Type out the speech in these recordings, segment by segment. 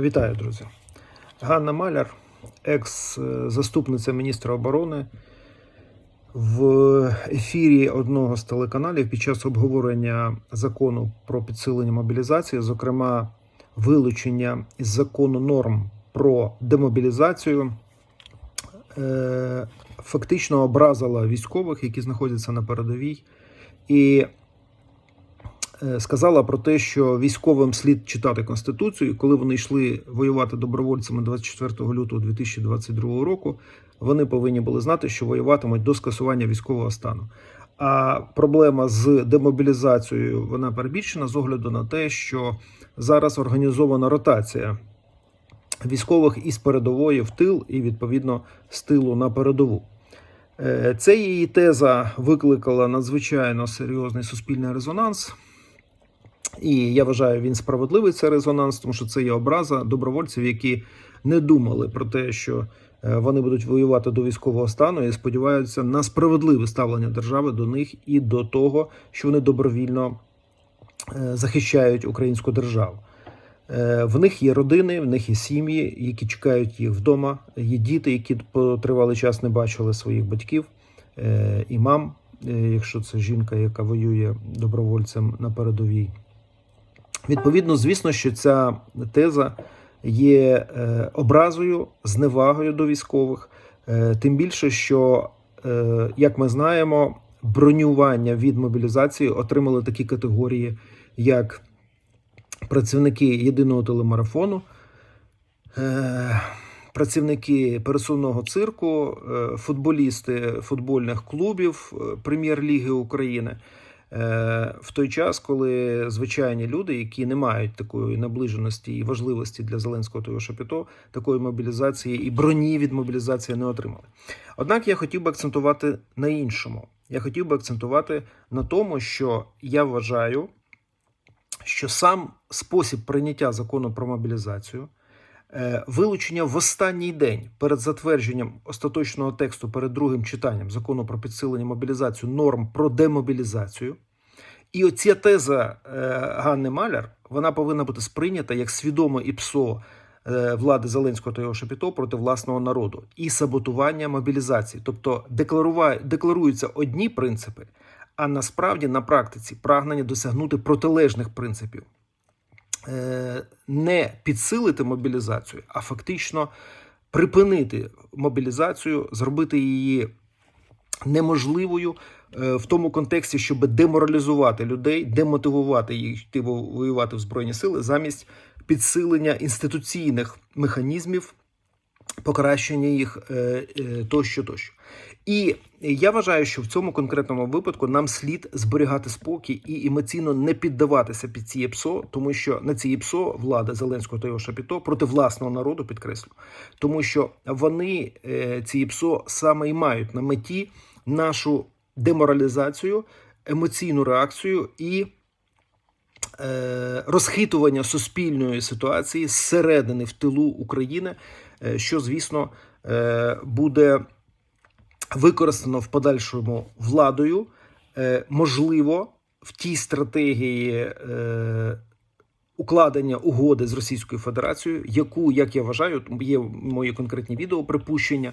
Вітаю, друзі. Ганна Маляр, екс-заступниця міністра оборони, в ефірі одного з телеканалів під час обговорення закону про підсилення мобілізації, зокрема вилучення із закону норм про демобілізацію, е, фактично образила військових, які знаходяться на передовій, і сказала про те, що військовим слід читати конституцію. Коли вони йшли воювати добровольцями 24 лютого 2022 року, вони повинні були знати, що воюватимуть до скасування військового стану. А проблема з демобілізацією вона перебільшена з огляду на те, що зараз організована ротація військових із передової в тил і відповідно з тилу на передову. Е, Це її теза викликала надзвичайно серйозний суспільний резонанс. І я вважаю, він справедливий цей резонанс, тому що це є образа добровольців, які не думали про те, що е, вони будуть воювати до військового стану і сподіваються на справедливе ставлення держави до них і до того, що вони добровільно е, захищають українську державу. Е, В них є родини, в них є сім'ї, які чекають їх вдома. Є діти, які по тривалий час не бачили своїх батьків і мам, якщо це жінка, яка воює добровольцем на передовій. Відповідно, звісно, що ця теза є е, образою, зневагою до військових, Е, тим більше, що, е, як ми знаємо, бронювання від мобілізації отримали такі категорії, як працівники єдиного телемарафону, працівники пересувного цирку, футболісти футбольних клубів Прем'єр-ліги України. Е, В той час, коли звичайні люди, які не мають такої наближеності і важливості для Зеленського та його шапіто, такої мобілізації і броні від мобілізації не отримали. Однак я хотів би акцентувати на іншому. Я хотів би акцентувати на тому, що я вважаю, що сам спосіб прийняття закону про мобілізацію, вилучення в останній день перед затвердженням остаточного тексту перед другим читанням закону про підсилення мобілізацію норм про демобілізацію. І оця теза е, Ганни Маляр вона повинна бути сприйнята як свідоме ІПСО е, влади Зеленського та його шапіто проти власного народу і саботування мобілізації. Тобто декларуються одні принципи, а насправді на практиці прагнення досягнути протилежних принципів. Е, Не підсилити мобілізацію, а фактично припинити мобілізацію, зробити її неможливою е, в тому контексті, щоб деморалізувати людей, демотивувати їх йти воювати в збройні сили замість підсилення інституційних механізмів, покращення їх е, тощо тощо. І я вважаю, що в цьому конкретному випадку нам слід зберігати спокій і емоційно не піддаватися під ці ЄПСО, тому що на ці ЄПСО влада Зеленського та його шапіто проти власного народу підкреслю, тому що вони е, ці ЄПСО саме і мають на меті нашу деморалізацію, емоційну реакцію і е, розхитування суспільної ситуації зсередини в тилу України, е, що, звісно, буде використано в подальшому владою, е, можливо, в тій стратегії е, укладення угоди з Російською Федерацією, яку, як я вважаю, є мої конкретні відео припущення.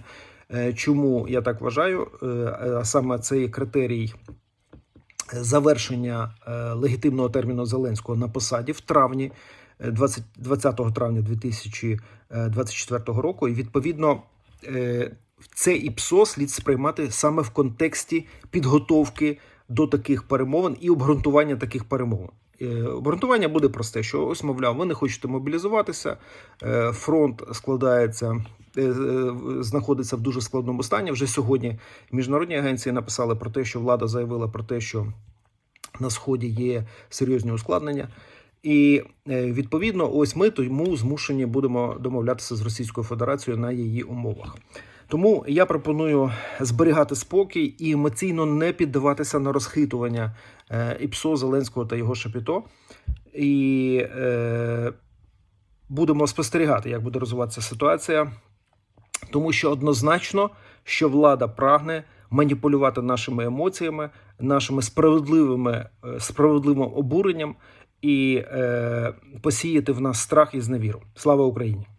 Е, Чому я так вважаю? А саме цей критерій завершення легітимного терміну Зеленського на посаді в травні, е, 20, 20 травня 2024 року. І відповідно це ІПСО слід сприймати саме в контексті підготовки до таких перемовин і обґрунтування таких перемовин. Е, Обґрунтування буде просте, що ось, мовляв, ви не хочете мобілізуватися, е, фронт складається, е, знаходиться в дуже складному стані. Вже сьогодні міжнародні агенції написали про те, що влада заявила про те, що на сході є серйозні ускладнення. І відповідно, ось ми тому змушені будемо домовлятися з Російською Федерацією на її умовах. Тому я пропоную зберігати спокій і емоційно не піддаватися на розхитування е, ІПСО Зеленського та його шапіто. І е, будемо спостерігати, як буде розвиватися ситуація, тому що однозначно, що влада прагне маніпулювати нашими емоціями, нашими справедливими, е, справедливим обуренням і е, посіяти в нас страх і зневіру. Слава Україні!